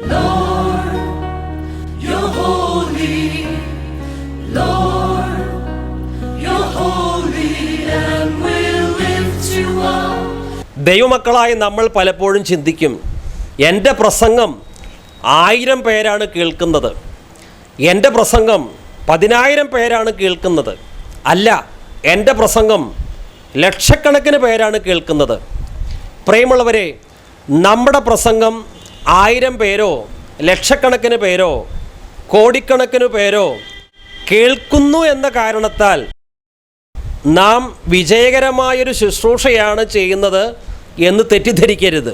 Lord, holy. Lord, holy, and. ദൈവമക്കളായി നമ്മൾ പലപ്പോഴും ചിന്തിക്കും എന്റെ പ്രസംഗം ആയിരം പേരാണ് കേൾക്കുന്നത് എന്റെ പ്രസംഗം പതിനായിരം പേരാണ് കേൾക്കുന്നത് അല്ല എന്റെ പ്രസംഗം ലക്ഷക്കണക്കിന് പേരാണ് കേൾക്കുന്നത് പ്രിയമുള്ളവരെ നമ്മുടെ പ്രസംഗം ആയിരം പേരോ ലക്ഷക്കണക്കിന് പേരോ കോടിക്കണക്കിന് പേരോ കേൾക്കുന്നു എന്ന കാരണത്താൽ നാം വിജയകരമായൊരു ശുശ്രൂഷയാണ് ചെയ്യുന്നത് എന്ന് തെറ്റിദ്ധരിക്കരുത്.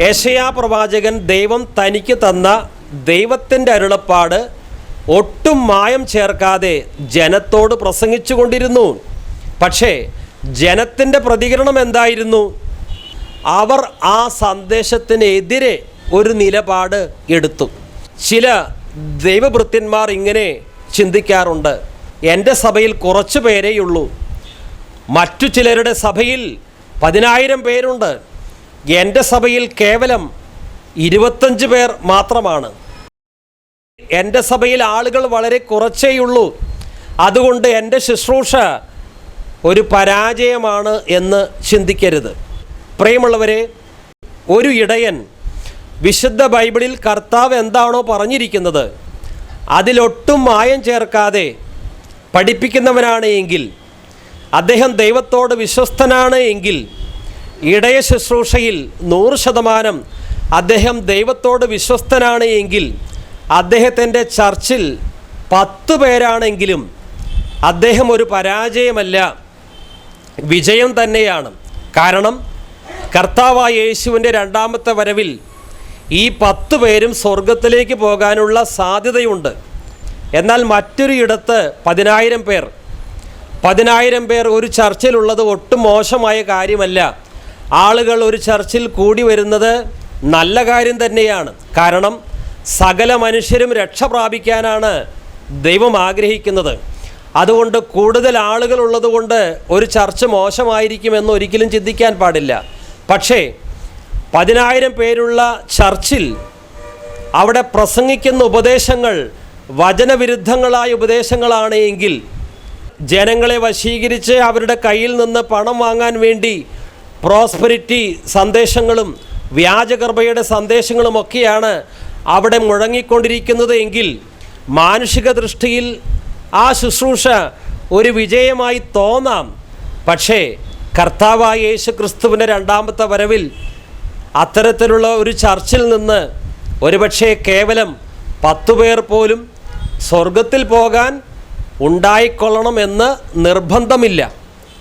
ഏഷയാ പ്രവാചകൻ ദൈവം തനിക്ക് തന്ന ദൈവത്തിന്റെ അരുളപ്പാട് ഒട്ടും മായം ചേർക്കാതെ ജനത്തോട് പ്രസംഗിച്ചു കൊണ്ടിരുന്നു പക്ഷേ ജനത്തിന്റെ പ്രതികരണം എന്തായിരുന്നു? അവർ ആ സന്ദേശത്തിനെതിരെ ഒരു നിലപാട് എടുത്തു. ചില ദൈവഭൃത്യന്മാർ ഇങ്ങനെ ചിന്തിക്കാറുണ്ട്. എന്റെ സഭയിൽ കുറച്ച് പേരേയുള്ളൂ മറ്റു ചിലരുടെ സഭയിൽ പതിനായിരം പേരുണ്ട്. എന്റെ സഭയിൽ കേവലം ഇരുപത്തഞ്ച് പേർ മാത്രമാണ്. എന്റെ സഭയിൽ ആളുകൾ വളരെ കുറച്ചേയുള്ളൂ അതുകൊണ്ട് എന്റെ ശുശ്രൂഷ ഒരു പരാജയമാണ് എന്ന് ചിന്തിക്കരുത്. പ്രിയമുള്ളവരെ ഒരു ഇടയൻ വിശുദ്ധ ബൈബിളിൽ കർത്താവ് എന്താണോ പറഞ്ഞിരിക്കുന്നത് അതിലൊട്ടും മായം ചേർക്കാതെ പഠിപ്പിക്കുന്നവനാണ് എങ്കിൽ അദ്ദേഹം ദൈവത്തോട് വിശ്വസ്തനാണ് എങ്കിൽ ഇടയ ശുശ്രൂഷയിൽ നൂറ് ശതമാനം അദ്ദേഹം ദൈവത്തോട് വിശ്വസ്തനാണ് എങ്കിൽ അദ്ദേഹത്തിന്റെ ചർച്ചിൽ പത്ത് പേരാണെങ്കിലും അദ്ദേഹം ഒരു പരാജയമല്ല വിജയം തന്നെയാണ്. കാരണം കർത്താവായ യേശുവിന്റെ രണ്ടാമത്തെ വരവിൽ ഈ പത്ത് പേരും സ്വർഗത്തിലേക്ക് പോകാനുള്ള സാധ്യതയുണ്ട്. എന്നാൽ മറ്റൊരു ഇടത്ത് പതിനായിരം പേർ. പതിനായിരം പേർ ഒരു ചർച്ചിലുള്ളത് ഒട്ടും മോശമായ കാര്യമല്ല. ആളുകൾ ഒരു ചർച്ചിൽ കൂടി വരുന്നത് നല്ല കാര്യം തന്നെയാണ്. കാരണം സകല മനുഷ്യരും രക്ഷ പ്രാപിക്കാനാണ് ദൈവം ആഗ്രഹിക്കുന്നത്. അതുകൊണ്ട് കൂടുതൽ ആളുകൾ ഉള്ളതുകൊണ്ട് ഒരു ചർച്ച് മോശമായിരിക്കുമെന്ന് ഒരിക്കലും ചിന്തിക്കാൻ പാടില്ല. പക്ഷേ പതിനായിരം പേരുള്ള ചർച്ചിൽ അവിടെ പ്രസംഗിക്കുന്ന ഉപദേശങ്ങൾ വചനവിരുദ്ധങ്ങളായ ഉപദേശങ്ങളാണ് എങ്കിൽ ജനങ്ങളെ വശീകരിച്ച് അവരുടെ കയ്യിൽ നിന്ന് പണം വാങ്ങാൻ വേണ്ടി പ്രോസ്പെരിറ്റി സന്ദേശങ്ങളും വ്യാജകർമ്മയുടെ സന്ദേശങ്ങളുമൊക്കെയാണ് അവിടെ മുഴങ്ങിക്കൊണ്ടിരിക്കുന്നത് എങ്കിൽ മാനുഷിക ദൃഷ്ടിയിൽ ആ ശുശ്രൂഷ ഒരു വിജയമായി തോന്നാം. പക്ഷേ കർത്താവായ യേശു ക്രിസ്തുവിന്റെ രണ്ടാമത്തെ വരവിൽ അത്തരത്തിലുള്ള ഒരു ചർച്ചിൽ നിന്ന് ഒരുപക്ഷെ കേവലം പത്തു പേർ പോലും സ്വർഗത്തിൽ പോകാൻ ഉണ്ടായിക്കൊള്ളണം എന്ന് നിർബന്ധമില്ല.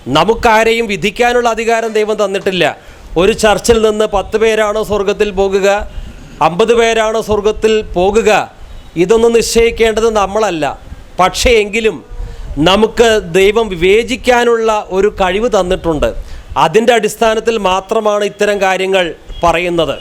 നമുക്കാരെയും വിധിക്കാനുള്ള അധികാരം ദൈവം തന്നിട്ടില്ല. ഒരു ചർച്ചിൽ നിന്ന് പത്ത് പേരാണോ സ്വർഗത്തിൽ പോകുക അമ്പത് പേരാണോ സ്വർഗത്തിൽ പോകുക. ഇതൊന്നും നിശ്ചയിക്കേണ്ടത് നമ്മളല്ല. പക്ഷേ എങ്കിലും നമുക്ക് ദൈവം വിവേചിക്കാനുള്ള ഒരു കഴിവ് തന്നിട്ടുണ്ട്. അതിന്റെ അടിസ്ഥാനത്തിൽ മാത്രമാണ് ഇത്തരം കാര്യങ്ങൾ പറയുന്നത്.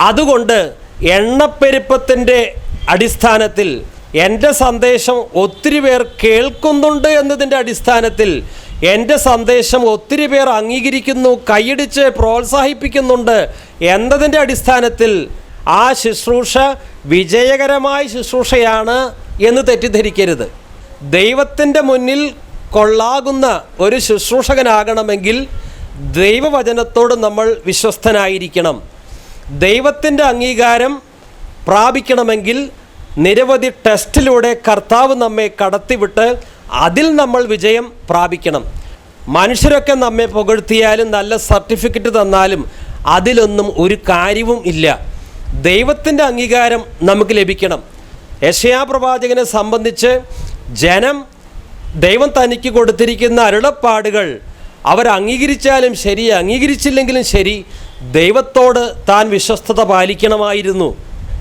അതുകൊണ്ട് എണ്ണപ്പെരുപ്പത്തിന്റെ അടിസ്ഥാനത്തിൽ എന്റെ സന്ദേശം ഒത്തിരി പേർ കേൾക്കുന്നുണ്ട് എന്നതിന്റെ അടിസ്ഥാനത്തിൽ എന്റെ സന്ദേശം ഒത്തിരി പേർ അംഗീകരിക്കുന്നു കൈയടിച്ച് പ്രോത്സാഹിപ്പിക്കുന്നുണ്ട് എന്നതിന്റെ അടിസ്ഥാനത്തിൽ ആ ശുശ്രൂഷ വിജയകരമായ ശുശ്രൂഷയാണ് എന്ന് തെറ്റിദ്ധരിക്കരുത്. ദൈവത്തിന്റെ മുന്നിൽ കൊള്ളാകുന്ന ഒരു ശുശ്രൂഷകനാകണമെങ്കിൽ ദൈവവചനത്തോട് നമ്മൾ വിശ്വസ്തനായിരിക്കണം. ദൈവത്തിന്റെ അംഗീകാരം പ്രാപിക്കണമെങ്കിൽ നിരവധി ടെസ്റ്റിലൂടെ കർത്താവ് നമ്മെ കടത്തിവിട്ട് അതിൽ നമ്മൾ വിജയം പ്രാപിക്കണം. മനുഷ്യരൊക്കെ നമ്മെ പുകഴ്ത്തിയാലും നല്ല സർട്ടിഫിക്കറ്റ് തന്നാലും അതിലൊന്നും ഒരു കാര്യവും ഇല്ല. ദൈവത്തിന്റെ അംഗീകാരം നമുക്ക് ലഭിക്കണം. യശയാ പ്രവാചകനെ സംബന്ധിച്ച് ജനം ദൈവം തനിക്ക് കൊടുത്തിരിക്കുന്ന അരുളപ്പാടുകൾ അവർ അംഗീകരിച്ചാലും ശരി അംഗീകരിച്ചില്ലെങ്കിലും ശരി ദൈവത്തോട് താൻ വിശ്വസ്തത പാലിക്കണമായിരുന്നു.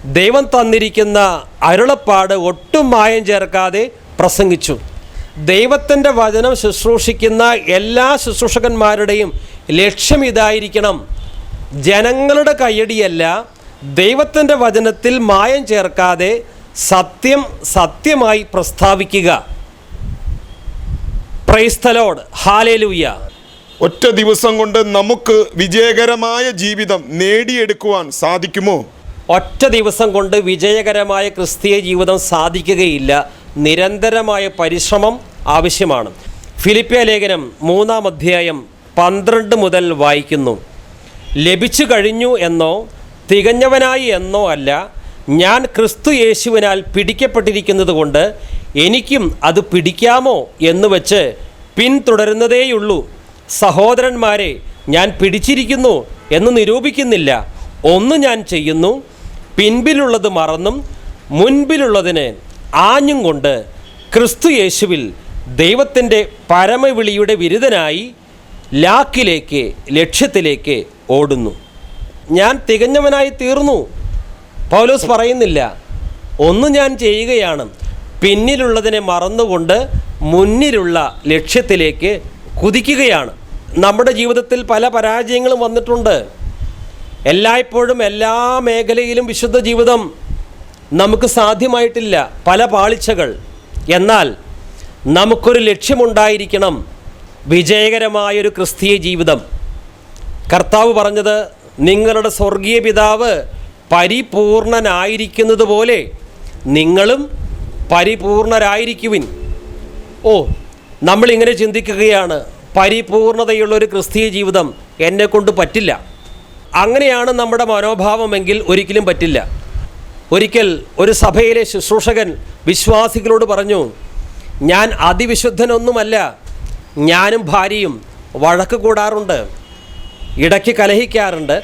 ദൈവം തന്നിരിക്കുന്ന അരുളപ്പാട് ഒട്ടും മായം ചേർക്കാതെ പ്രസംഗിച്ചു. ദൈവത്തിന്റെ വചനം ശുശ്രൂഷിക്കുന്ന എല്ലാ ശുശ്രൂഷകന്മാരുടെയും ലക്ഷ്യം ഇതായിരിക്കണം. ജനങ്ങളുടെ കയ്യടിയല്ല ദൈവത്തിന്റെ വചനത്തിൽ മായം ചേർക്കാതെ സത്യം സത്യമായി പ്രസ്താവിക്കുക. പ്രൈസ്തലോട് ഹാലേലൂയ ഒറ്റ ദിവസം കൊണ്ട് നമുക്ക് വിജയകരമായ ജീവിതം നേടിയെടുക്കുവാൻ സാധിക്കുമോ? ഒറ്റ ദിവസം കൊണ്ട് വിജയകരമായ ക്രിസ്തീയ ജീവിതം സാധിക്കുകയില്ല. നിരന്തരമായ പരിശ്രമം ആവശ്യമാണ്. ഫിലിപ്പിയ ലേഖനം മൂന്നാം അധ്യായം പന്ത്രണ്ട് മുതൽ വായിക്കുന്നു. ലഭിച്ചു കഴിഞ്ഞു എന്നോ തികഞ്ഞവനായി എന്നോ അല്ല ഞാൻ ക്രിസ്തു യേശുവിനാൽ പിടിക്കപ്പെട്ടിരിക്കുന്നത് കൊണ്ട് എനിക്കും അത് പിടിക്കാമോ എന്ന് വെച്ച് പിന്തുടരുന്നതേയുള്ളൂ. സഹോദരന്മാരെ ഞാൻ പിടിച്ചിരിക്കുന്നു എന്ന് നിരൂപിക്കുന്നില്ല. ഒന്ന് ഞാൻ ചെയ്യുന്നു പിൻപിലുള്ളത് മറന്നും മുൻപിലുള്ളതിന് ആഞ്ഞും കൊണ്ട് ക്രിസ്തു യേശുവിൽ ദൈവത്തിന്റെ പരമവിളിയുടെ വിരുദ്ധനായി ലാക്കിലേക്ക് ലക്ഷ്യത്തിലേക്ക് ഓടുന്നു. ഞാൻ തികഞ്ഞവനായി തീർന്നു. പൗലോസ് പറയുന്നില്ല. ഒന്ന് ഞാൻ ചെയ്യുകയാണ്. പിന്നിലുള്ളതിനെ മറന്നുകൊണ്ട് മുന്നിലുള്ള ലക്ഷ്യത്തിലേക്ക് കുതിക്കുകയാണ്. നമ്മുടെ ജീവിതത്തിൽ പല പരാജയങ്ങളും വന്നിട്ടുണ്ട്. എല്ലായ്പ്പോഴും എല്ലാ മേഖലയിലും വിശുദ്ധ ജീവിതം നമുക്ക് സാധ്യമായിട്ടില്ല. പല പാളിച്ചകൾ. എന്നാൽ നമുക്കൊരു ലക്ഷ്യമുണ്ടായിരിക്കണം. വിജയകരമായൊരു ക്രിസ്തീയ ജീവിതം. കർത്താവ് പറഞ്ഞത് നിങ്ങളുടെ സ്വർഗീയ പിതാവ് പരിപൂർണനായിരിക്കുന്നത് പോലെ നിങ്ങളും പരിപൂർണരായിരിക്കുവിൻ. ഓ നമ്മളിങ്ങനെ ചിന്തിക്കുകയാണ്. പരിപൂർണതയുള്ള ഒരു ക്രിസ്തീയ ജീവിതം എന്നെ കൊണ്ട് പറ്റില്ല. അങ്ങനെയാണ് നമ്മുടെ മനോഭാവമെങ്കിൽ ഒരിക്കലും പറ്റില്ല. ഒരിക്കൽ ഒരു സഭയിലെ ശുശ്രൂഷകൻ വിശ്വാസികളോട് പറഞ്ഞു ഞാൻ അതിവിശുദ്ധനൊന്നുമല്ല ഞാനും ഭാര്യയും വഴക്ക് കൂടാറുണ്ട് ഇടയ്ക്ക് കലഹിക്കാറുണ്ട്.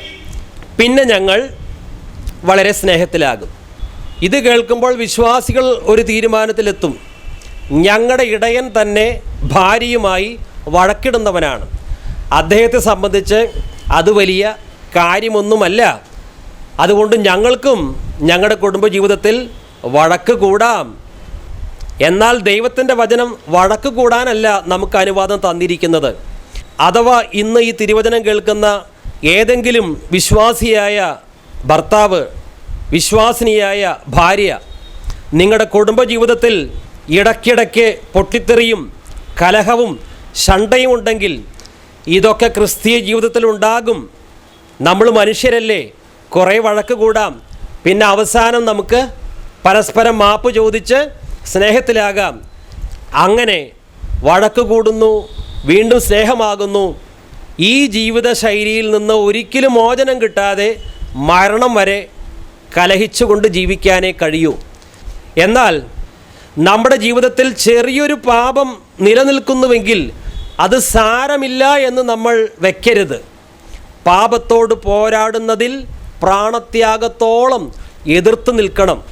പിന്നെ ഞങ്ങൾ വളരെ സ്നേഹത്തിലാകും. ഇത് കേൾക്കുമ്പോൾ വിശ്വാസികൾ ഒരു തീരുമാനത്തിലെത്തും. ഞങ്ങളുടെ ഇടയൻ തന്നെ ഭാര്യയുമായി വഴക്കിടുന്നവനാണ്. അദ്ദേഹത്തെ സംബന്ധിച്ച് അത് വലിയ കാര്യമൊന്നുമല്ല. അതുകൊണ്ട് ഞങ്ങൾക്കും ഞങ്ങളുടെ കുടുംബജീവിതത്തിൽ വഴക്ക് കൂടാം. എന്നാൽ ദൈവത്തിന്റെ വചനം വഴക്ക് കൂടാനല്ല നമുക്ക് അനുവാദം തന്നിരിക്കുന്നത്. അഥവാ ഇന്ന് ഈ തിരുവചനം കേൾക്കുന്ന ഏതെങ്കിലും വിശ്വാസിയായ ഭർത്താവ് വിശ്വാസിനിയായ ഭാര്യ നിങ്ങളുടെ കുടുംബജീവിതത്തിൽ ഇടയ്ക്കിടയ്ക്ക് പൊട്ടിത്തെറിയും കലഹവും ശണ്ടയും ഉണ്ടെങ്കിൽ ഇതൊക്കെ ക്രിസ്തീയ ജീവിതത്തിൽ ഉണ്ടാകും. നമ്മൾ മനുഷ്യരല്ലേ? കുറേ വഴക്ക് കൂടാം. പിന്നെ അവസാനം നമുക്ക് പരസ്പരം മാപ്പ് ചോദിച്ച് സ്നേഹത്തിലാകാം. അങ്ങനെ വഴക്ക് കൂടുന്നു വീണ്ടും സ്നേഹമാകുന്നു. ഈ ജീവിത ശൈലിയിൽ നിന്ന് ഒരിക്കലും മോചനം കിട്ടാതെ മരണം വരെ കലഹിച്ചുകൊണ്ട് ജീവിക്കാനേ കഴിയൂ. എന്നാൽ നമ്മുടെ ജീവിതത്തിൽ ചെറിയൊരു പാപം നിലനിൽക്കുന്നുവെങ്കിൽ അത് സാരമില്ല എന്ന് നമ്മൾ വെക്കരുത്. പാപത്തോട് പോരാടുന്നതിൽ പ്രാണത്യാഗത്തോളം എതിർത്ത് നിൽക്കണം.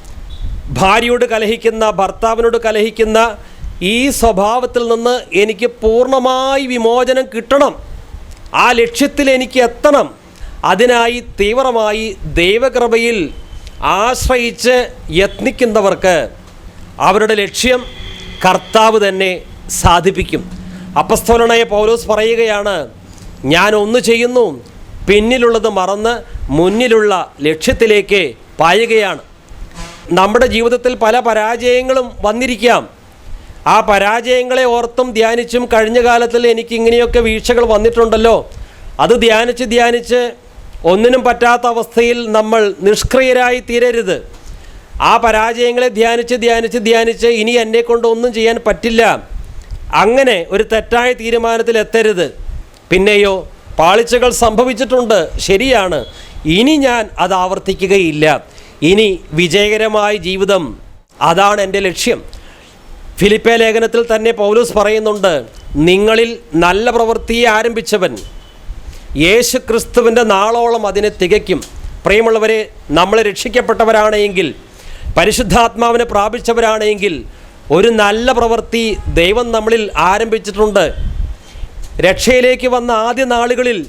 ഭാര്യയോട് കലഹിക്കുന്ന ഭർത്താവിനോട് കലഹിക്കുന്ന ഈ സ്വഭാവത്തിൽ നിന്ന് എനിക്ക് പൂർണമായി വിമോചനം കിട്ടണം. ആ ലക്ഷ്യത്തിൽ എനിക്ക് എത്തണം. അതിനായി തീവ്രമായി ദൈവകൃപയിൽ ആശ്രയിച്ച് യത്നിക്കുന്നവർക്ക് അവരുടെ ലക്ഷ്യം കർത്താവ് തന്നെ സാധിപ്പിക്കും. അപ്പസ്തോലനായ പൗലോസ് പറയുകയാണ് ഞാൻ ഒന്ന് ചെയ്യുന്നു പിന്നിലുള്ളത് മറന്ന് മുന്നിലുള്ള ലക്ഷ്യത്തിലേക്ക് പായുകയാണ്. നമ്മുടെ ജീവിതത്തിൽ പല പരാജയങ്ങളും വന്നിരിക്കാം. ആ പരാജയങ്ങളെ ഓർത്തും ധ്യാനിച്ചും കഴിഞ്ഞ കാലത്തിൽ എനിക്ക് ഇങ്ങനെയൊക്കെ വീഴ്ചകൾ വന്നിട്ടുണ്ടല്ലോ. അത് ധ്യാനിച്ച് ധ്യാനിച്ച് ഒന്നിനും പറ്റാത്ത അവസ്ഥയിൽ നമ്മൾ നിഷ്ക്രിയരായി തീരരുത്. ആ പരാജയങ്ങളെ ധ്യാനിച്ച് ധ്യാനിച്ച് ധ്യാനിച്ച് ഇനി എന്നെ കൊണ്ടൊന്നും ചെയ്യാൻ പറ്റില്ല. അങ്ങനെ ഒരു തെറ്റായ തീരുമാനത്തിൽ എത്തരുത്. പിന്നെയോ പാളിച്ചകൾ സംഭവിച്ചിട്ടുണ്ട്. ശരിയാണ്. ഇനി ഞാൻ അത് ആവർത്തിക്കുകയില്ല. ഇനി വിജയകരമായ ജീവിതം. അതാണ് എന്റെ ലക്ഷ്യം. ഫിലിപ്പേ ലേഖനത്തിൽ തന്നെ പൗലൂസ് പറയുന്നുണ്ട് നിങ്ങളിൽ നല്ല പ്രവൃത്തിയെ ആരംഭിച്ചവൻ യേശു ക്രിസ്തുവിന്റെ നാളോളം അതിനെ തികയ്ക്കും. പ്രിയമുള്ളവരെ നമ്മൾ രക്ഷിക്കപ്പെട്ടവരാണെങ്കിൽ പരിശുദ്ധാത്മാവിനെ പ്രാപിച്ചവരാണെങ്കിൽ ഒരു നല്ല പ്രവൃത്തി ദൈവം നമ്മളിൽ ആരംഭിച്ചിട്ടുണ്ട്. രക്ഷയിലേക്ക് വന്ന ആദ്യ നാളുകളിൽ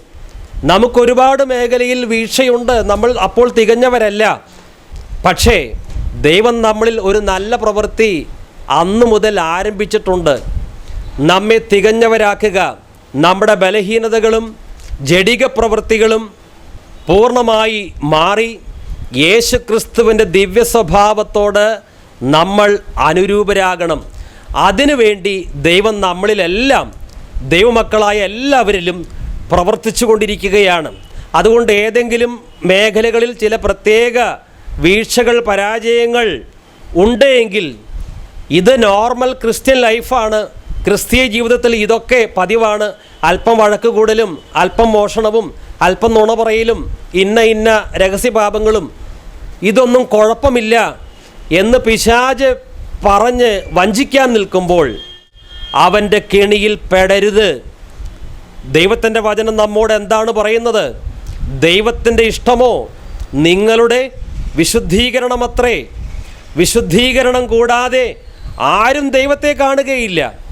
നമുക്കൊരുപാട് മേഖലയിൽ വീഴ്ചയുണ്ട്. നമ്മൾ അപ്പോൾ തികഞ്ഞവരല്ല. പക്ഷേ ദൈവം നമ്മളിൽ ഒരു നല്ല പ്രവൃത്തി അന്നു മുതൽ ആരംഭിച്ചിട്ടുണ്ട്. നമ്മെ തികഞ്ഞവരാക്കുക. നമ്മുടെ ബലഹീനതകളും ജഡിക പ്രവൃത്തികളും പൂർണമായി മാറി യേശു ക്രിസ്തുവിന്റെ ദിവ്യ സ്വഭാവത്തോട് നമ്മൾ അനുരൂപരാകണം. അതിനുവേണ്ടി ദൈവം നമ്മളിലെല്ലാം ദൈവമക്കളായ എല്ലാവരിലും പ്രവർത്തിച്ചു കൊണ്ടിരിക്കുകയാണ്. അതുകൊണ്ട് ഏതെങ്കിലും മേഖലകളിൽ ചില പ്രത്യേക വീഴ്ചകൾ പരാജയങ്ങൾ ഉണ്ട് എങ്കിൽ ഇത് നോർമൽ ക്രിസ്ത്യൻ ലൈഫാണ്. ക്രിസ്തീയ ജീവിതത്തിൽ ഇതൊക്കെ പതിവാണ്. അല്പം വഴക്കുകൂടലും അല്പം മോഷണവും അല്പം നുണ പറയലും ഇന്ന ഇന്ന രഹസ്യപാപങ്ങളും ഇതൊന്നും കുഴപ്പമില്ല എന്ന് പിശാജ് പറഞ്ഞ് വഞ്ചിക്കാൻ നിൽക്കുമ്പോൾ അവന്റെ കെണിയിൽ പെടരുത്. ദൈവത്തിന്റെ വചനം നമ്മോട് എന്താണ് പറയുന്നത്? ദൈവത്തിന്റെ ഇഷ്ടമോ? നിങ്ങളുടെ വിശുദ്ധീകരണമത്രേ. വിശുദ്ധീകരണം കൂടാതെ ആരും ദൈവത്തെ കാണുകയില്ല.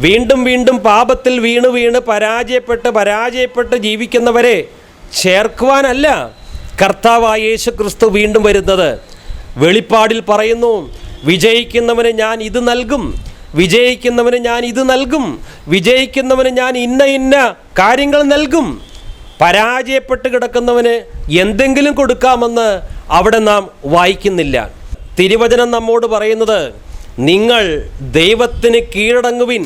വീണ്ടും വീണ്ടും പാപത്തിൽ വീണ് വീണ് പരാജയപ്പെട്ട് പരാജയപ്പെട്ട് ജീവിക്കുന്നവരെ ചേർക്കുവാനല്ല കർത്താവായ യേശു ക്രിസ്തു വീണ്ടും വരുന്നത്. വെളിപ്പാടിൽ പറയുന്നു വിജയിക്കുന്നവന് ഞാൻ ഇത് നൽകും വിജയിക്കുന്നവന് ഞാൻ ഇത് നൽകും വിജയിക്കുന്നവന് ഞാൻ ഇന്ന ഇന്ന കാര്യങ്ങൾ നൽകും. പരാജയപ്പെട്ട് കിടക്കുന്നവന് എന്തെങ്കിലും കൊടുക്കാമെന്ന് അവിടെ നാം വായിക്കുന്നില്ല. തിരുവചനം നമ്മോട് പറയുന്നത് നിങ്ങൾ ദൈവത്തിന് കീഴടങ്ങുവിൻ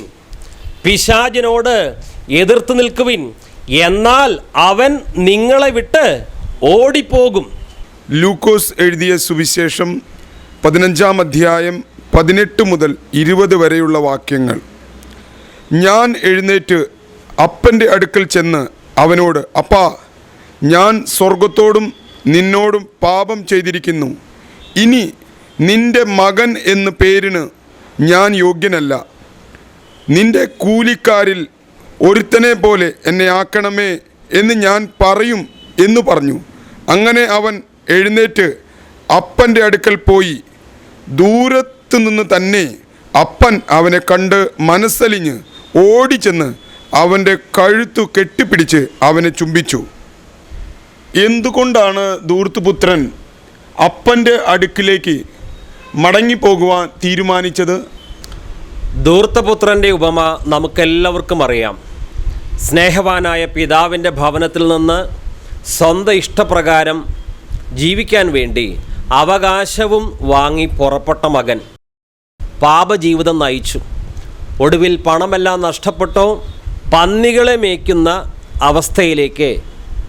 പിശാചിനോട് എതിർത്ത് നിൽക്കുവിൻ. എന്നാൽ അവൻ നിങ്ങളെ വിട്ട് ഓടിപ്പോകും. ലൂക്കോസ് എഴുതിയ സുവിശേഷം പതിനഞ്ചാം അധ്യായം പതിനെട്ട് മുതൽ ഇരുപത് വരെയുള്ള വാക്യങ്ങൾ. ഞാൻ എഴുന്നേറ്റ് അപ്പന്റെ അടുക്കൽ ചെന്ന് അവനോട് അപ്പാ ഞാൻ സ്വർഗത്തോടും നിന്നോടും പാപം ചെയ്തിരിക്കുന്നു. ഇനി നിന്റെ മകൻ എന്ന പേരിന് ഞാൻ യോഗ്യനല്ല. നിന്റെ കൂലിക്കാരിൽ ഒരുത്തനെ പോലെ എന്നെ ആക്കണമേ എന്ന് ഞാൻ പറയും എന്ന് പറഞ്ഞു. അങ്ങനെ അവൻ എഴുന്നേറ്റ് അപ്പന്റെ അടുക്കൽ പോയി. ദൂരത്തു നിന്ന് തന്നെ അപ്പൻ അവനെ കണ്ട് മനസ്സലിഞ്ഞ് ഓടിച്ചെന്ന് അവന്റെ കഴുത്തു കെട്ടിപ്പിടിച്ച് അവനെ ചുംബിച്ചു. എന്തുകൊണ്ടാണ് ദൂർത്തുപുത്രൻ അപ്പന്റെ അടുക്കിലേക്ക് മടങ്ങിപ്പോകുവാൻ തീരുമാനിച്ചത്? ധൂർത്തപുത്രന്റെ ഉപമ നമുക്കെല്ലാവർക്കും അറിയാം. സ്നേഹവാനായ പിതാവിന്റെ ഭവനത്തിൽ നിന്ന് സ്വന്തം ഇഷ്ടപ്രകാരം ജീവിക്കാൻ വേണ്ടി അവകാശവും വാങ്ങി പുറപ്പെട്ട മകൻ പാപജീവിതം നയിച്ചു. ഒടുവിൽ പണമെല്ലാം നഷ്ടപ്പെട്ടോ പന്നികളെ മേയ്ക്കുന്ന അവസ്ഥയിലേക്ക്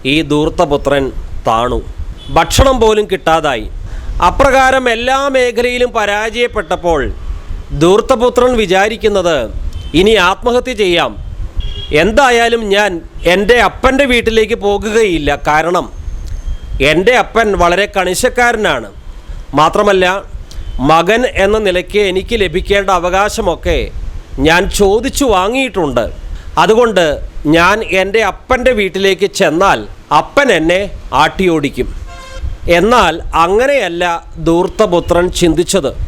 ഈ ധൂർത്തപുത്രൻ താണു. ഭക്ഷണം പോലും കിട്ടാതായി. അപ്രകാരം എല്ലാ മേഖലയിലും പരാജയപ്പെട്ടപ്പോൾ ധൂർത്തപുത്രൻ വിചാരിക്കുന്നത് ഇനി ആത്മഹത്യ ചെയ്യാം. എന്തായാലും ഞാൻ എന്റെ അപ്പന്റെ വീട്ടിലേക്ക് പോകുകയില്ല. കാരണം എന്റെ അപ്പൻ വളരെ കണിശക്കാരനാണ്. മാത്രമല്ല മകൻ എന്ന നിലയ്ക്ക് എനിക്ക് ലഭിക്കേണ്ട അവകാശമൊക്കെ ഞാൻ ചോദിച്ചു വാങ്ങിയിട്ടുണ്ട്. അതുകൊണ്ട് ഞാൻ എന്റെ അപ്പന്റെ വീട്ടിലേക്ക് ചെന്നാൽ അപ്പൻ എന്നെ ആട്ടിയോടിക്കും. എന്നാൽ അങ്ങനെയല്ല ധൂർത്തപുത്രൻ ചിന്തിച്ചത്.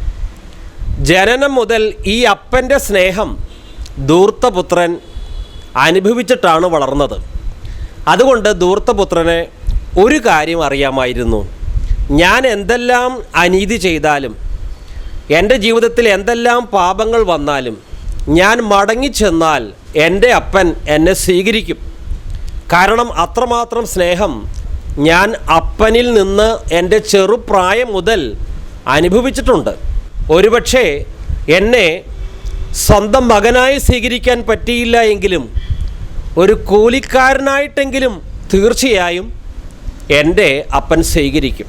ജനനം മുതൽ ഈ അപ്പന്റെ സ്നേഹം ധൂർത്തപുത്രൻ അനുഭവിച്ചിട്ടാണ് വളർന്നത്. അതുകൊണ്ട് ദൂർത്തപുത്രനെ ഒരു കാര്യം അറിയാമായിരുന്നു. ഞാൻ എന്തെല്ലാം അനീതി ചെയ്താലും എന്റെ ജീവിതത്തിൽ എന്തെല്ലാം പാപങ്ങൾ വന്നാലും ഞാൻ മടങ്ങിച്ചെന്നാൽ എന്റെ അപ്പൻ എന്നെ സ്വീകരിക്കും. കാരണം അത്രമാത്രം സ്നേഹം ഞാൻ അപ്പനിൽ നിന്ന് എന്റെ ചെറുപ്രായം മുതൽ അനുഭവിച്ചിട്ടുണ്ട്. ഒരുപക്ഷെ എന്നെ സ്വന്തം മകനായി സ്വീകരിക്കാൻ പറ്റിയില്ല എങ്കിലും ഒരു കൂലിക്കാരനായിട്ടെങ്കിലും തീർച്ചയായും എന്റെ അപ്പൻ സ്വീകരിക്കും.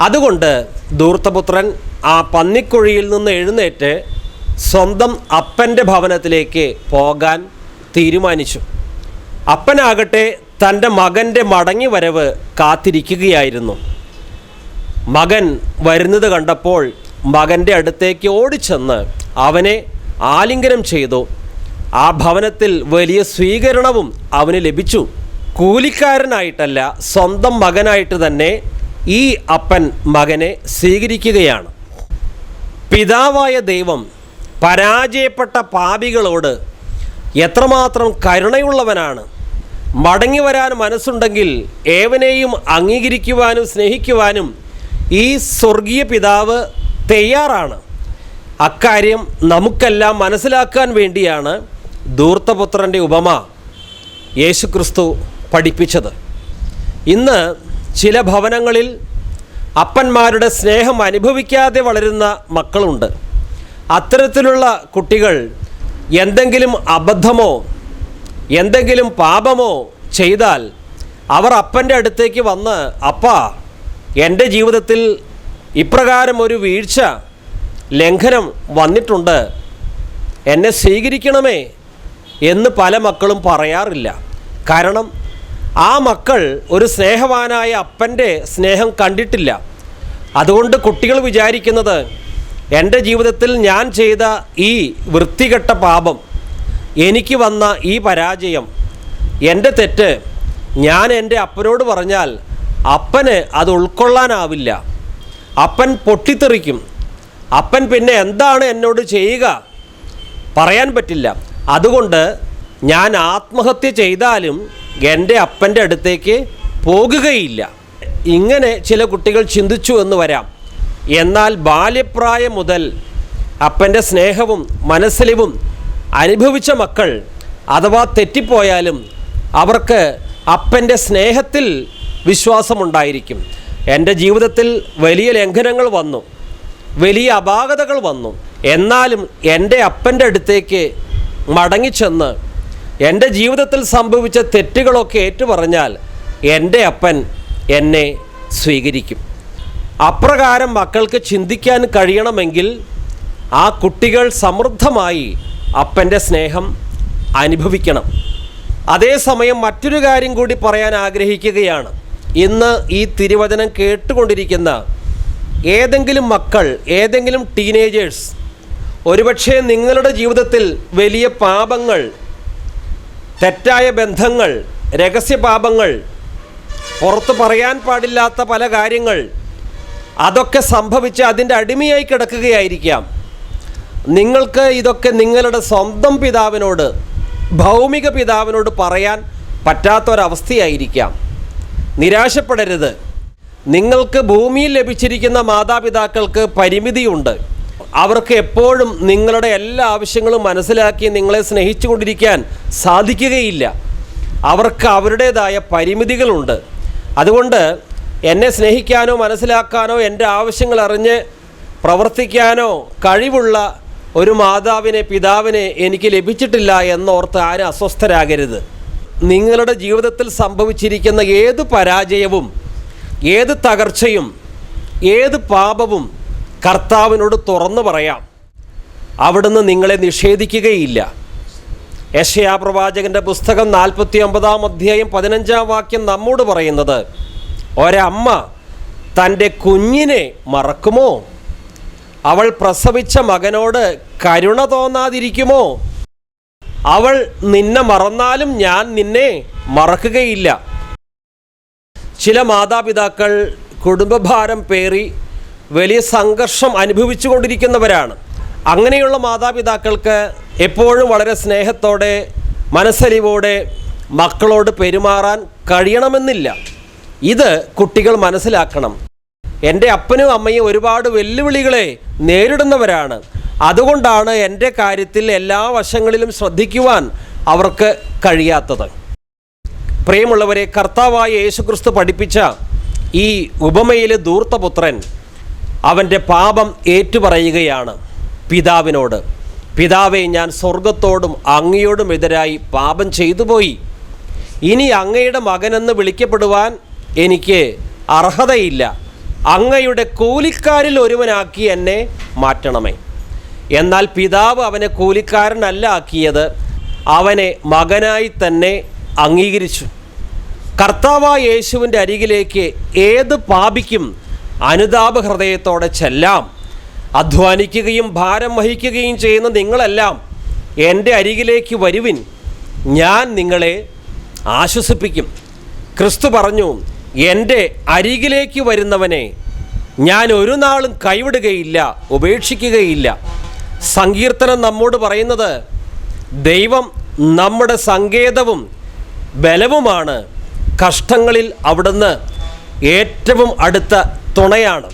അതുകൊണ്ട് ധൂർത്തപുത്രൻ ആ പന്നിക്കുഴിയിൽ നിന്ന് എഴുന്നേറ്റ് സ്വന്തം അപ്പന്റെ ഭവനത്തിലേക്ക് പോകാൻ തീരുമാനിച്ചു. അപ്പനാകട്ടെ തന്റെ മകന്റെ മടങ്ങി വരവ് കാത്തിരിക്കുകയായിരുന്നു. മകൻ വരുന്നത് കണ്ടപ്പോൾ മകന്റെ അടുത്തേക്ക് ഓടിച്ചെന്ന് അവനെ ആലിംഗനം ചെയ്തു. ആ ഭവനത്തിൽ വലിയ സ്വീകരണവും അവന് ലഭിച്ചു. കൂലിക്കാരനായിട്ടല്ല സ്വന്തം മകനായിട്ട് തന്നെ ഈ അപ്പൻ മകനെ സ്വീകരിക്കുകയാണ്. പിതാവായ ദൈവം പരാജയപ്പെട്ട പാപികളോട് എത്രമാത്രം കരുണയുള്ളവനാണ്. മടങ്ങി വരാൻ മനസ്സുണ്ടെങ്കിൽ ഏവനെയും അംഗീകരിക്കുവാനും സ്നേഹിക്കുവാനും ഈ സ്വർഗീയ പിതാവ് തയ്യാറാണ്. അക്കാര്യം നമുക്കെല്ലാം മനസ്സിലാക്കാൻ വേണ്ടിയാണ് ധൂർത്തപുത്രന്റെ ഉപമ യേശുക്രിസ്തു പഠിപ്പിച്ചത്. ഇന്ന് ചില ഭവനങ്ങളിൽ അപ്പന്മാരുടെ സ്നേഹം അനുഭവിക്കാതെ വളരുന്ന മക്കളുണ്ട്. അത്തരത്തിലുള്ള കുട്ടികൾ എന്തെങ്കിലും അബദ്ധമോ എന്തെങ്കിലും പാപമോ ചെയ്താൽ അവർ അപ്പന്റെ അടുത്തേക്ക് വന്ന് അപ്പ എന്റെ ജീവിതത്തിൽ ഇപ്രകാരം ഒരു വീഴ്ച ലംഘനം വന്നിട്ടുണ്ട്. എന്നെ സ്വീകരിക്കണമേ എന്ന് പല മക്കളും പറയാറില്ല. കാരണം ആ മക്കൾ ഒരു സ്നേഹവാനായ അപ്പന്റെ സ്നേഹം കണ്ടിട്ടില്ല. അതുകൊണ്ട് കുട്ടികൾ വിചാരിക്കുന്നത് എന്റെ ജീവിതത്തിൽ ഞാൻ ചെയ്ത ഈ വൃത്തികെട്ട പാപം എനിക്ക് വന്ന ഈ പരാജയം എന്റെ തെറ്റ് ഞാൻ എന്റെ അപ്പനോട് പറഞ്ഞാൽ അപ്പന് അത് ഉൾക്കൊള്ളാനാവില്ല. അപ്പൻ പൊട്ടിത്തെറിക്കും. അപ്പൻ പിന്നെ എന്താണ് എന്നോട് ചെയ്യുക? പറയാൻ പറ്റില്ല. അതുകൊണ്ട് ഞാൻ ആത്മഹത്യ ചെയ്താലും എന്റെ അപ്പന്റെ അടുത്തേക്ക് പോകുകയില്ല. ഇങ്ങനെ ചില കുട്ടികൾ ചിന്തിച്ചു എന്ന് വരാം. എന്നാൽ ബാല്യപ്രായം മുതൽ അപ്പന്റെ സ്നേഹവും മനസ്സിലും അനുഭവിച്ച മക്കൾ അഥവാ തെറ്റിപ്പോയാലും അവർക്ക് അപ്പന്റെ സ്നേഹത്തിൽ വിശ്വാസമുണ്ടായിരിക്കും. എന്റെ ജീവിതത്തിൽ വലിയ ലംഘനങ്ങൾ വന്നു. വലിയ അപാകതകൾ വന്നു. എന്നാലും എന്റെ അപ്പന്റെ അടുത്തേക്ക് മടങ്ങിച്ചെന്ന് എന്റെ ജീവിതത്തിൽ സംഭവിച്ച തെറ്റുകളൊക്കെ ഏറ്റുപറഞ്ഞാൽ എന്റെ അപ്പൻ എന്നെ സ്വീകരിക്കും. അപ്രകാരം മക്കൾക്ക് ചിന്തിക്കാൻ കഴിയണമെങ്കിൽ ആ കുട്ടികൾ സമൃദ്ധമായി അപ്പന്റെ സ്നേഹം അനുഭവിക്കണം. അതേസമയം മറ്റൊരു കാര്യം കൂടി പറയാൻ ആഗ്രഹിക്കുകയാണ്. ഇന്ന് ഈ തിരുവചനം കേട്ടുകൊണ്ടിരിക്കുന്ന ഏതെങ്കിലും മക്കൾ ഏതെങ്കിലും ടീനേജേഴ്സ് ഒരുപക്ഷെ നിങ്ങളുടെ ജീവിതത്തിൽ വലിയ പാപങ്ങൾ തെറ്റായ ബന്ധങ്ങൾ രഹസ്യപാപങ്ങൾ പുറത്ത് പറയാൻ പാടില്ലാത്ത പല കാര്യങ്ങൾ അതൊക്കെ സംഭവിച്ച് അതിന്റെ അടിമയായി കിടക്കുകയായിരിക്കാം. നിങ്ങൾക്ക് ഇതൊക്കെ നിങ്ങളുടെ സ്വന്തം പിതാവിനോട് ഭൗമിക പിതാവിനോട് പറയാൻ പറ്റാത്തൊരവസ്ഥയായിരിക്കാം. നിരാശപ്പെടരുത്. നിങ്ങൾക്ക് ഭൂമിയിൽ ലഭിച്ചിരിക്കുന്ന മാതാപിതാക്കൾക്ക് പരിമിതിയുണ്ട്. അവർക്ക് എപ്പോഴും നിങ്ങളുടെ എല്ലാ ആവശ്യങ്ങളും മനസ്സിലാക്കി നിങ്ങളെ സ്നേഹിച്ചുകൊണ്ടിരിക്കാൻ സാധിക്കുകയില്ല. അവർക്ക് അവരുടേതായ പരിമിതികളുണ്ട്. അതുകൊണ്ട് എന്നെ സ്നേഹിക്കാനോ മനസ്സിലാക്കാനോ എന്റെ ആവശ്യങ്ങൾ അറിഞ്ഞ് പ്രവർത്തിക്കാനോ കഴിവുള്ള ഒരു മാതാവിനെ പിതാവിനെ എനിക്ക് ലഭിച്ചിട്ടില്ല എന്നോർത്ത് ആരും അസ്വസ്ഥരാകരുത്. നിങ്ങളുടെ ജീവിതത്തിൽ സംഭവിച്ചിരിക്കുന്ന ഏത് പരാജയവും ഏത് തകർച്ചയും ഏത് പാപവും കർത്താവിനോട് തുറന്നു പറയാം. അവിടുന്ന് നിങ്ങളെ നിഷേധിക്കുകയില്ല. യശയാ പ്രവാചകന്റെ പുസ്തകം നാൽപ്പത്തി ഒമ്പതാം അധ്യായം പതിനഞ്ചാം വാക്യം നമ്മോട് പറയുന്നത് ഒരമ്മ തന്റെ കുഞ്ഞിനെ മറക്കുമോ? അവൾ പ്രസവിച്ച മകനോട് കരുണ തോന്നാതിരിക്കുമോ? അവൾ നിന്നെ മറന്നാലും ഞാൻ നിന്നെ മറക്കുകയില്ല. ചില മാതാപിതാക്കൾ കുടുംബഭാരം പേറി വലിയ സംഘർഷം അനുഭവിച്ചു കൊണ്ടിരിക്കുന്നവരാണ് അങ്ങനെയുള്ള മാതാപിതാക്കൾക്ക് എപ്പോഴും വളരെ സ്നേഹത്തോടെ മനസ്സലിവോടെ മക്കളോട് പെരുമാറാൻ കഴിയണമെന്നില്ല. ഇത് കുട്ടികൾ മനസ്സിലാക്കണം. എന്റെ അപ്പനും അമ്മയും ഒരുപാട് വെല്ലുവിളികളെ നേരിടുന്നവരാണ്. അതുകൊണ്ടാണ് എന്റെ കാര്യത്തിൽ എല്ലാ വശങ്ങളിലും ശ്രദ്ധിക്കുവാൻ അവർക്ക് കഴിയാത്തത്. പ്രിയമുള്ളവരെ കർത്താവായ യേശുക്രിസ്തു പഠിപ്പിച്ച ഈ ഉപമയിലെ ധൂർത്തപുത്രൻ അവന്റെ പാപം ഏറ്റുപറയുകയാണ് പിതാവിനോട്. പിതാവെ ഞാൻ സ്വർഗത്തോടും അങ്ങയോടും എതിരായി പാപം ചെയ്തു പോയി ഇനി അങ്ങയുടെ മകനെന്ന് വിളിക്കപ്പെടുവാൻ എനിക്ക് അർഹതയില്ല. അങ്ങയുടെ കൂലിക്കാരിൽ ഒരുവനാക്കി എന്നെ മാറ്റണമേ. എന്നാൽ പിതാവ് അവനെ കൂലിക്കാരനല്ല ആക്കിയത് അവനെ മകനായി തന്നെ അംഗീകരിച്ചു. കർത്താവായ യേശുവിന്റെ അരികിലേക്ക് ഏത് പാപിക്കും അനുതാപ ഹൃദയത്തോടെ ചെല്ലാം. അധ്വാനിക്കുകയും ഭാരം വഹിക്കുകയും ചെയ്യുന്ന നിങ്ങളെല്ലാം എന്റെ അരികിലേക്ക് വരുവിൻ. ഞാൻ നിങ്ങളെ ആശ്വസിപ്പിക്കും. ക്രിസ്തു പറഞ്ഞു എന്റെ അരികിലേക്ക് വരുന്നവനെ ഞാൻ ഒരു നാളും കൈവിടുകയില്ല ഉപേക്ഷിക്കുകയില്ല. സങ്കീർത്തനം നമ്മോട് പറയുന്നത് ദൈവം നമ്മുടെ സങ്കേതവും ബലവുമാണ്. കഷ്ടങ്ങളിൽ അവിടുന്ന് ഏറ്റവും അടുത്ത തുണയാണ്.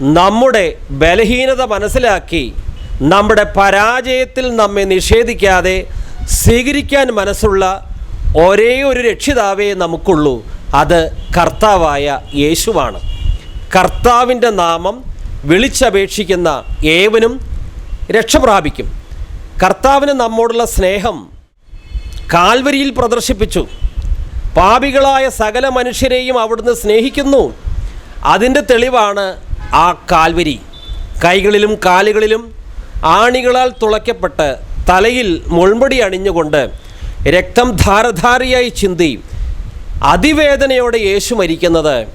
നമ്മുടെ ബലഹീനത മനസ്സിലാക്കി നമ്മുടെ പരാജയത്തിൽ നമ്മെ നിഷേധിക്കാതെ സ്വീകരിക്കാൻ മനസ്സുള്ള ഒരേ ഒരു രക്ഷിതാവേ നമുക്കുള്ളൂ. അത് കർത്താവായ യേശുവാണ്. കർത്താവിന്റെ നാമം വിളിച്ചപേക്ഷിക്കുന്ന ഏവനും രക്ഷ പ്രാപിക്കും കർത്താവിന് നമ്മോടുള്ള സ്നേഹം കാൽവരിയിൽ പ്രദർശിപ്പിച്ചു. പാപികളായ സകല മനുഷ്യരെയും അവിടുന്ന് സ്നേഹിക്കുന്നു. അതിന്റെ തെളിവാണ് ആ കാൽവരി. കൈകളിലും കാലുകളിലും ആണികളാൽ തുളയ്ക്കപ്പെട്ട് തലയിൽ മുൾമുടി അണിഞ്ഞുകൊണ്ട് രക്തം ധാരധാരയായി ചിന്തി അതിവേദനയോടെ യേശു മരിക്കുന്നത്.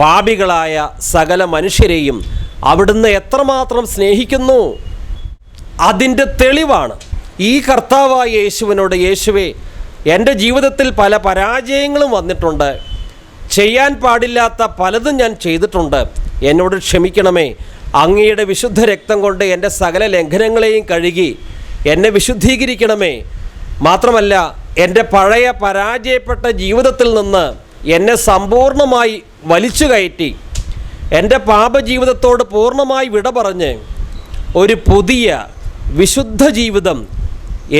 പാപികളായ സകല മനുഷ്യരെയും അവിടുന്ന് എത്രമാത്രം സ്നേഹിക്കുന്നു? അതിന്റെ തെളിവാണ്. ഈ കർത്താവായ യേശുവിനോട് യേശുവേ എന്റെ ജീവിതത്തിൽ പല പരാജയങ്ങളും വന്നിട്ടുണ്ട്. ചെയ്യാൻ പാടില്ലാത്ത പലതും ഞാൻ ചെയ്തിട്ടുണ്ട്. എന്നോട് ക്ഷമിക്കണമേ. അങ്ങയുടെ വിശുദ്ധ രക്തം കൊണ്ട് എന്റെ സകല ലംഘനങ്ങളെയും കഴുകി എന്നെ വിശുദ്ധീകരിക്കണമേ. മാത്രമല്ല എന്റെ പഴയ പരാജയപ്പെട്ട ജീവിതത്തിൽ നിന്ന് എന്നെ സമ്പൂർണമായി വലിച്ചു കയറ്റി എന്റെ പാപജീവിതത്തോട് പൂർണമായി വിട പറഞ്ഞ് ഒരു പുതിയ വിശുദ്ധ ജീവിതം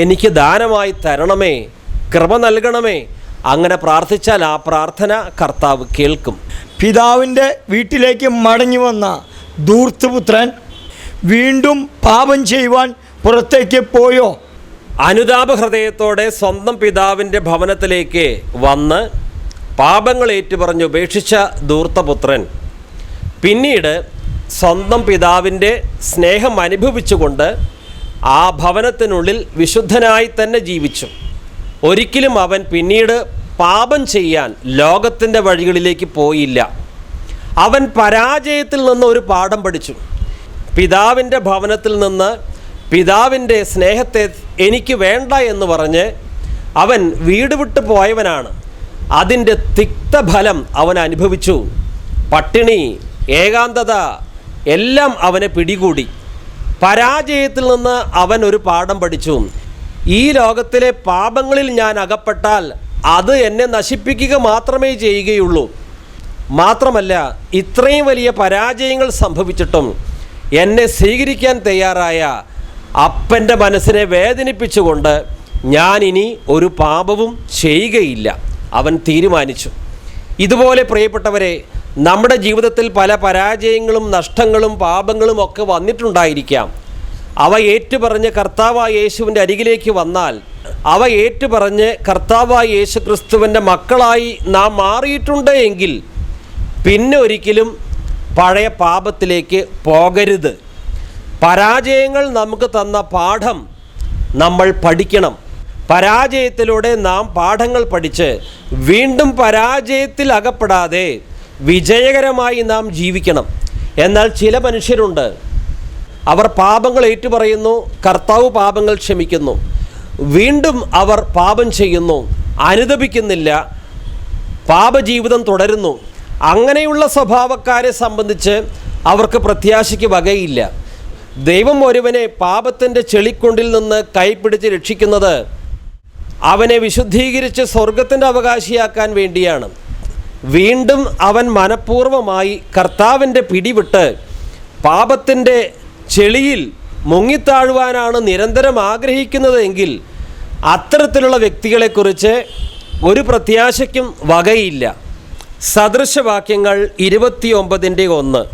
എനിക്ക് ദാനമായി തരണമേ കൃപ നൽകണമേ. അങ്ങനെ പ്രാർത്ഥിച്ചാൽ ആ പ്രാർത്ഥന കർത്താവ് കേൾക്കും. പിതാവിന്റെ വീട്ടിലേക്ക് മടങ്ങി വന്ന ദൂർത്തുപുത്രൻ വീണ്ടും പാപം ചെയ്യുവാൻ പുറത്തേക്ക് പോയോ? അനുതാപ ഹൃദയത്തോടെ സ്വന്തം പിതാവിന്റെ ഭവനത്തിലേക്ക് വന്ന് പാപങ്ങൾ ഏറ്റുപറഞ്ഞ് ഉപേക്ഷിച്ച ദൂർത്തപുത്രൻ പിന്നീട് സ്വന്തം പിതാവിന്റെ സ്നേഹം അനുഭവിച്ചുകൊണ്ട് ആ ഭവനത്തിനുള്ളിൽ വിശുദ്ധനായി തന്നെ ജീവിച്ചു. ഒരിക്കലും അവൻ പിന്നീട് പാപം ചെയ്യാൻ ലോകത്തിന്റെ വഴികളിലേക്ക് പോയില്ല. അവൻ പരാജയത്തിൽ നിന്ന് ഒരു പാഠം പഠിച്ചു. പിതാവിന്റെ ഭവനത്തിൽ നിന്ന് പിതാവിന്റെ സ്നേഹത്തെ എനിക്ക് വേണ്ട എന്ന് പറഞ്ഞ് അവൻ വീട് വിട്ട് പോയവനാണ്. അതിന്റെ തിക്തഫലം അവൻ അനുഭവിച്ചു. പട്ടിണി ഏകാന്തത എല്ലാം അവനെ പിടികൂടി. പരാജയത്തിൽ നിന്ന് അവൻ ഒരു പാഠം പഠിച്ചു. ഈ ലോകത്തിലെ പാപങ്ങളിൽ ഞാൻ അകപ്പെട്ടാൽ അത് എന്നെ നശിപ്പിക്കുക മാത്രമേ ചെയ്യുകയുള്ളൂ. മാത്രമല്ല ഇത്രയും വലിയ പരാജയങ്ങൾ സംഭവിച്ചിട്ടും എന്നെ സ്വീകരിക്കാൻ തയ്യാറായ അപ്പന്റെ മനസ്സിനെ വേദനിപ്പിച്ചുകൊണ്ട് ഞാൻ ഇനി ഒരു പാപവും ചെയ്യുകയില്ല. അവൻ തീരുമാനിച്ചു. ഇതുപോലെ പ്രിയപ്പെട്ടവരെ നമ്മുടെ ജീവിതത്തിൽ പല പരാജയങ്ങളും നഷ്ടങ്ങളും പാപങ്ങളും ഒക്കെ വന്നിട്ടുണ്ടായിരിക്കാം. അവ ഏറ്റുപറഞ്ഞ് കർത്താവായ യേശുവിന്റെ അരികിലേക്ക് വന്നാൽ അവ ഏറ്റുപറഞ്ഞ് കർത്താവായ യേശു ക്രിസ്തുവിന്റെ മക്കളായി നാം മാറിയിട്ടുണ്ട് എങ്കിൽ പിന്നെ ഒരിക്കലും പഴയ പാപത്തിലേക്ക് പോകരുത്. പരാജയങ്ങൾ നമുക്ക് തന്ന പാഠം നമ്മൾ പഠിക്കണം. പരാജയത്തിലൂടെ നാം പാഠങ്ങൾ പഠിച്ച് വീണ്ടും പരാജയത്തിൽ അകപ്പെടാതെ വിജയകരമായി നാം ജീവിക്കണം. എന്നാൽ ചില മനുഷ്യരുണ്ട്. അവർ പാപങ്ങൾ ഏറ്റുപറയുന്നു കർത്താവ് പാപങ്ങൾ ക്ഷമിക്കുന്നു. വീണ്ടും അവർ പാപം ചെയ്യുന്നു അനുദപിക്കുന്നില്ല പാപജീവിതം തുടരുന്നു. അങ്ങനെയുള്ള സ്വഭാവക്കാരെ സംബന്ധിച്ച് അവർക്ക് പ്രത്യാശയ്ക്ക് വകയില്ല. ദൈവം ഒരുവനെ പാപത്തിന്റെ ചെളിക്കുണ്ടിൽ നിന്ന് കൈപ്പിടിച്ച് രക്ഷിക്കുന്നത് അവനെ വിശുദ്ധീകരിച്ച് സ്വർഗത്തിന്റെ അവകാശിയാക്കാൻ വേണ്ടിയാണ്. വീണ്ടും അവൻ മനഃപൂർവമായി കർത്താവിന്റെ പിടിവിട്ട് പാപത്തിന്റെ ചെളിയിൽ മുങ്ങിത്താഴുവാനാണ് നിരന്തരം ആഗ്രഹിക്കുന്നതെങ്കിൽ അത്തരത്തിലുള്ള വ്യക്തികളെക്കുറിച്ച് ഒരു പ്രത്യാശയ്ക്കും വകയില്ല. സദൃശവാക്യങ്ങൾ ഇരുപത്തിയൊമ്പതിന്റെ ഒന്ന്.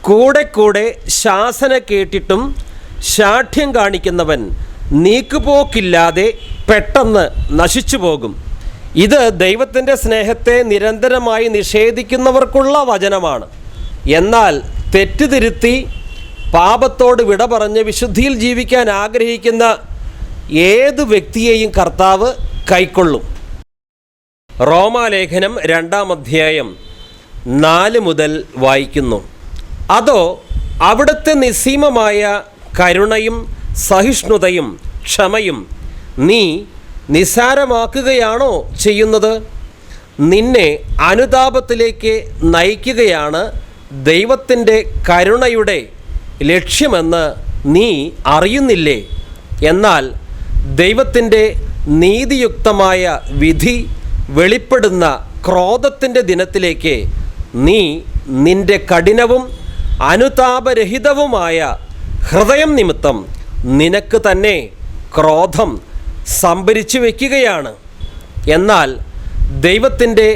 കൂടെ കൂടെ ശാസന കേട്ടിട്ടും ശാഠ്യം കാണിക്കുന്നവൻ നീക്കുപോക്കില്ലാതെ പെട്ടെന്ന് നശിച്ചു പോകും ഇത് ദൈവത്തിന്റെ സ്നേഹത്തെ നിരന്തരമായി നിഷേധിക്കുന്നവർക്കുള്ള വചനമാണ്. എന്നാൽ തെറ്റുതിരുത്തി പാപത്തോട് വിട പറഞ്ഞ് വിശുദ്ധിയിൽ ജീവിക്കാൻ ആഗ്രഹിക്കുന്ന ഏത് വ്യക്തിയെയും കർത്താവ് കൈക്കൊള്ളും. റോമാലേഖനം രണ്ടാം അധ്യായം നാല് മുതൽ വായിക്കുന്നു. അതോ അവിടുത്തെ നിസ്സീമമായ കരുണയും സഹിഷ്ണുതയും ക്ഷമയും നീ നിസാരമാക്കുകയാണോ ചെയ്യുന്നത്? നിന്നെ അനുതാപത്തിലേക്ക് നയിക്കുകയാണ് ദൈവത്തിന്റെ കരുണയുടെ ലക്ഷ്യമെന്ന് നീ അറിയുന്നില്ലേ? എന്നാൽ ദൈവത്തിന്റെ നീതിയുക്തമായ വിധി വെളിപ്പെടുന്ന ക്രോധത്തിന്റെ ദിനത്തിലേക്ക് നീ നിന്റെ കഠിനവും അനുതാപരഹിതവുമായ ഹൃദയം നിമിത്തം നിനക്ക് തന്നെ ക്രോധം സംഭരിച്ചു വയ്ക്കുകയാണ് എന്നാൽ ദൈവത്തിന്റെ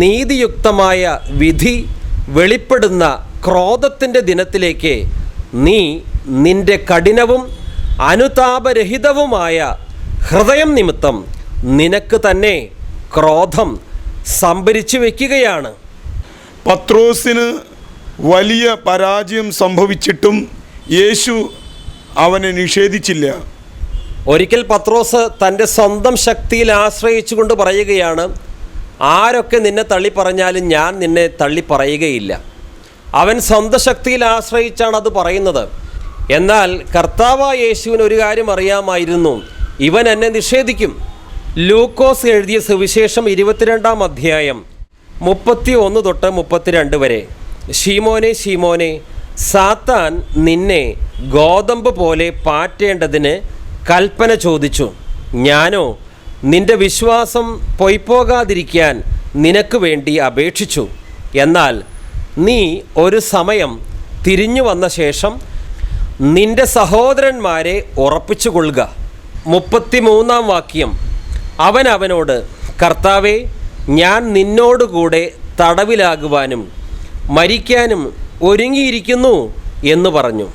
നീതിയുക്തമായ വിധി വെളിപ്പെടുന്ന ക്രോധത്തിന്റെ ദിനത്തിലേക്ക് നീ നിന്റെ കഠിനവും അനുതാപരഹിതവുമായ ഹൃദയം നിമിത്തം നിനക്ക് തന്നെ ക്രോധം സംഭരിച്ചു വയ്ക്കുകയാണ് പത്രോസിന് വലിയ പരാജയം സംഭവിച്ചിട്ടും യേശു അവനെ നിഷേധിച്ചില്ല. ഒരിക്കൽ പത്രോസ് തന്റെ സ്വന്തം ശക്തിയിൽ ആശ്രയിച്ചുകൊണ്ട് പറയുകയാണ് ആരൊക്കെ നിന്നെ തള്ളി പറഞ്ഞാലും ഞാൻ നിന്നെ തള്ളി പറയുകയില്ല അവൻ സ്വന്തം ശക്തിയിൽ ആശ്രയിച്ചാണ് അത് പറയുന്നത്. എന്നാൽ കർത്താവ യേശുവിന് ഒരു കാര്യം അറിയാമായിരുന്നു. ഇവൻ എന്നെ നിഷേധിക്കും. ലൂക്കോസ് എഴുതിയ സുവിശേഷം ഇരുപത്തിരണ്ടാം അധ്യായം മുപ്പത്തി ഒന്ന് തൊട്ട് മുപ്പത്തിരണ്ട് വരെ. ഷീമോനെ ഷീമോനെ സാത്താൻ നിന്നെ ഗോതമ്പ് പോലെ പാറ്റേണ്ടതിന് കൽപ്പന ചോദിച്ചു ഞാനോ നിന്റെ വിശ്വാസം പൊയ്പോകാതിരിക്കാൻ നിനക്ക് വേണ്ടി അപേക്ഷിച്ചു. എന്നാൽ നീ ഒരു സമയം തിരിഞ്ഞു വന്ന ശേഷം നിന്റെ സഹോദരന്മാരെ ഉറപ്പിച്ചു കൊള്ളുക. മുപ്പത്തിമൂന്നാം വാക്യം. അവൻ അവനോട് കർത്താവെ ഞാൻ നിന്നോടുകൂടെ തടവിലാകുവാനും മരിക്കാനും ഒരുങ്ങിയിരിക്കുന്നു എന്ന് പറഞ്ഞു.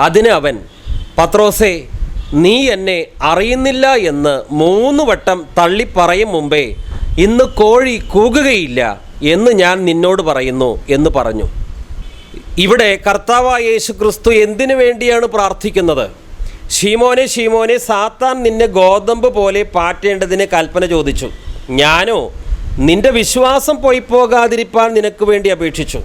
അതിന് അവൻ പത്രോസേ നീ എന്നെ അറിയുന്നില്ല എന്ന് മൂന്ന് വട്ടം തള്ളിപ്പറയും മുമ്പേ ഇന്ന് കോഴി കൂകുകയില്ല എന്ന് ഞാൻ നിന്നോട് പറയുന്നു എന്ന് പറഞ്ഞു. ഇവിടെ കർത്താവായ യേശു ക്രിസ്തു എന്തിനു വേണ്ടിയാണ് പ്രാർത്ഥിക്കുന്നത്? ഷീമോനെ ഷീമോനെ സാത്താൻ നിന്നെ ഗോതമ്പ് പോലെ പാറ്റേണ്ടതിന് കൽപ്പന ചോദിച്ചു. ഞാനോ നിന്റെ വിശ്വാസം പോയി പോകാതിരിപ്പാൻ നിനക്ക് വേണ്ടി അപേക്ഷിച്ചു.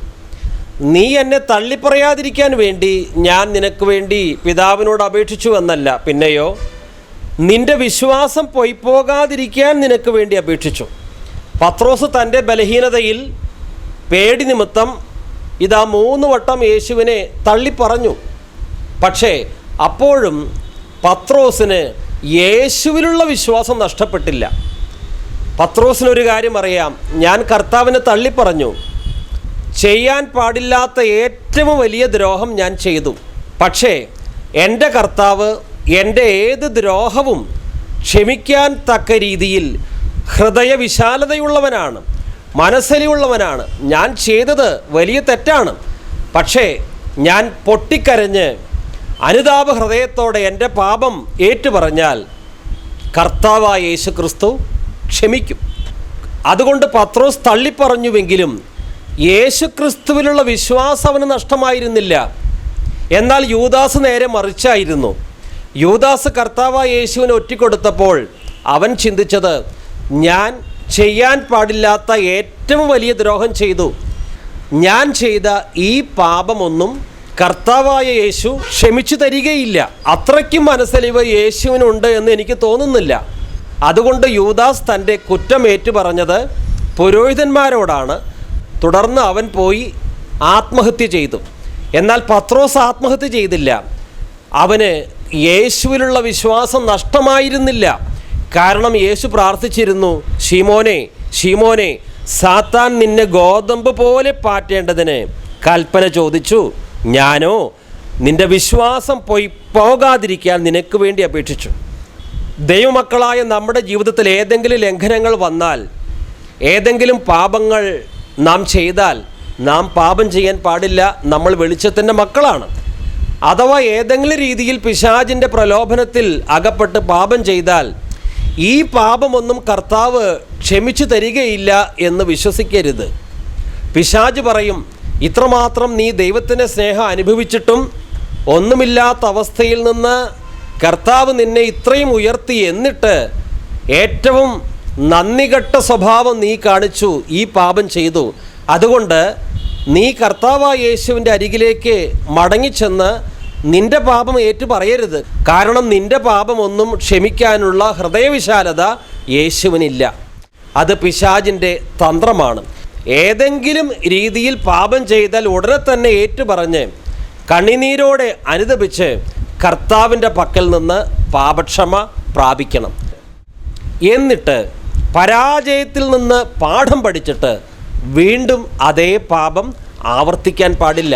നീ എന്നെ തള്ളിപ്പറയാതിരിക്കാൻ വേണ്ടി ഞാൻ നിനക്ക് വേണ്ടി പിതാവിനോട് അപേക്ഷിച്ചു എന്നല്ല. പിന്നെയോ നിന്റെ വിശ്വാസം പോയി പോകാതിരിക്കാൻ നിനക്ക് വേണ്ടി അപേക്ഷിച്ചു. പത്രോസ് തന്റെ ബലഹീനതയിൽ പേടി നിമിത്തം ഇതാ മൂന്ന് വട്ടം യേശുവിനെ തള്ളിപ്പറഞ്ഞു. പക്ഷേ അപ്പോഴും പത്രോസിന് യേശുവിലുള്ള വിശ്വാസം നഷ്ടപ്പെട്ടില്ല. പത്രോസിനൊരു കാര്യം അറിയാം. ഞാൻ കർത്താവിനെ തള്ളിപ്പറഞ്ഞു. ചെയ്യാൻ പാടില്ലാത്ത ഏറ്റവും വലിയ ദ്രോഹം ഞാൻ ചെയ്തു. പക്ഷേ എന്റെ കർത്താവ് എന്റെ ഏത് ദ്രോഹവും ക്ഷമിക്കാൻ തക്ക രീതിയിൽ ഹൃദയവിശാലതയുള്ളവനാണ് മനസ്സലിയുള്ളവനാണ് ഞാൻ ചെയ്തത് വലിയ തെറ്റാണ്. പക്ഷേ ഞാൻ പൊട്ടിക്കരഞ്ഞ് അനുതാപ ഹൃദയത്തോടെ എന്റെ പാപം ഏറ്റുപറഞ്ഞാൽ കർത്താവായ യേശു ക്രിസ്തു ക്ഷമിക്കും. അതുകൊണ്ട് പത്രോസ് തള്ളിപ്പറഞ്ഞുവെങ്കിലും യേശു ക്രിസ്തുവിലുള്ള വിശ്വാസം അവന് നഷ്ടമായിരുന്നില്ല. എന്നാൽ യൂദാസ് നേരെ മറിച്ചായിരുന്നു. യൂദാസ് കർത്താവായ യേശുവിന് ഒറ്റിക്കൊടുത്തപ്പോൾ അവൻ ചിന്തിച്ചത് ഞാൻ ചെയ്യാൻ പാടില്ലാത്ത ഏറ്റവും വലിയ ദ്രോഹം ചെയ്തു. ഞാൻ ചെയ്ത ഈ പാപമൊന്നും കർത്താവായ യേശു ക്ഷമിച്ചു തരികയില്ല. അത്രയ്ക്കും മനസ്സലിവ് യേശുവിനുണ്ട് എന്ന് എനിക്ക് തോന്നുന്നില്ല. അതുകൊണ്ട് യൂദാസ് തന്റെ കുറ്റം ഏറ്റുപറഞ്ഞത് പുരോഹിതന്മാരോടാണ്. തുടർന്ന് അവൻ പോയി ആത്മഹത്യ ചെയ്തു. എന്നാൽ പത്രോസ് ആത്മഹത്യ ചെയ്തില്ല. അവന് യേശുവിലുള്ള വിശ്വാസം നഷ്ടമായിരുന്നില്ല. കാരണം യേശു പ്രാർത്ഥിച്ചിരുന്നു ഷീമോനെ ഷീമോനെ സാത്താൻ നിന്നെ ഗോതമ്പ് പോലെ പാറ്റേണ്ടതിന് കൽപ്പന ചോദിച്ചു. ഞാനോ നിന്റെ വിശ്വാസം പോയി പോകാതിരിക്കാൻ നിനക്ക് വേണ്ടി അപേക്ഷിച്ചു. ദൈവമക്കളായ നമ്മുടെ ജീവിതത്തിൽ ഏതെങ്കിലും ലംഘനങ്ങൾ വന്നാൽ ഏതെങ്കിലും പാപങ്ങൾ നാം ചെയ്താൽ നാം പാപം ചെയ്യാൻ പാടില്ല നമ്മൾ വെളിച്ചത്തിന്റെ മക്കളാണ്. അഥവാ ഏതെങ്കിലും രീതിയിൽ പിശാചിന്റെ പ്രലോഭനത്തിൽ അകപ്പെട്ട് പാപം ചെയ്താൽ ഈ പാപമൊന്നും കർത്താവ് ക്ഷമിച്ചു തരികയില്ല എന്ന് വിശ്വസിക്കരുത്. പിശാജ് പറയും ഇത്രമാത്രം നീ ദൈവത്തിന്റെ സ്നേഹം അനുഭവിച്ചിട്ടും ഒന്നുമില്ലാത്ത അവസ്ഥയിൽ നിന്ന് കർത്താവ് നിന്നെ ഇത്രയും ഉയർത്തി എന്നിട്ട് ഏറ്റവും നന്ദികെട്ട സ്വഭാവം നീ കാണിച്ചു ഈ പാപം ചെയ്തു. അതുകൊണ്ട് നീ കർത്താവായ യേശുവിന്റെ അരികിലേക്ക് മടങ്ങിച്ചെന്ന് നിന്റെ പാപം ഏറ്റു പറയരുത്. കാരണം നിന്റെ പാപമൊന്നും ക്ഷമിക്കാനുള്ള ഹൃദയവിശാലത യേശുവിനില്ല. അത് പിശാജിന്റെ തന്ത്രമാണ്. ഏതെങ്കിലും രീതിയിൽ പാപം ചെയ്താൽ ഉടനെ തന്നെ ഏറ്റുപറഞ്ഞ് കണ്ണിനീരോടെ അനുദപിച്ച് കർത്താവിന്റെ പക്കൽ നിന്ന് പാപക്ഷമ പ്രാപിക്കണം. എന്നിട്ട് പരാജയത്തിൽ നിന്ന് പാഠം പഠിച്ചിട്ട് വീണ്ടും അതേ പാപം ആവർത്തിക്കാൻ പാടില്ല.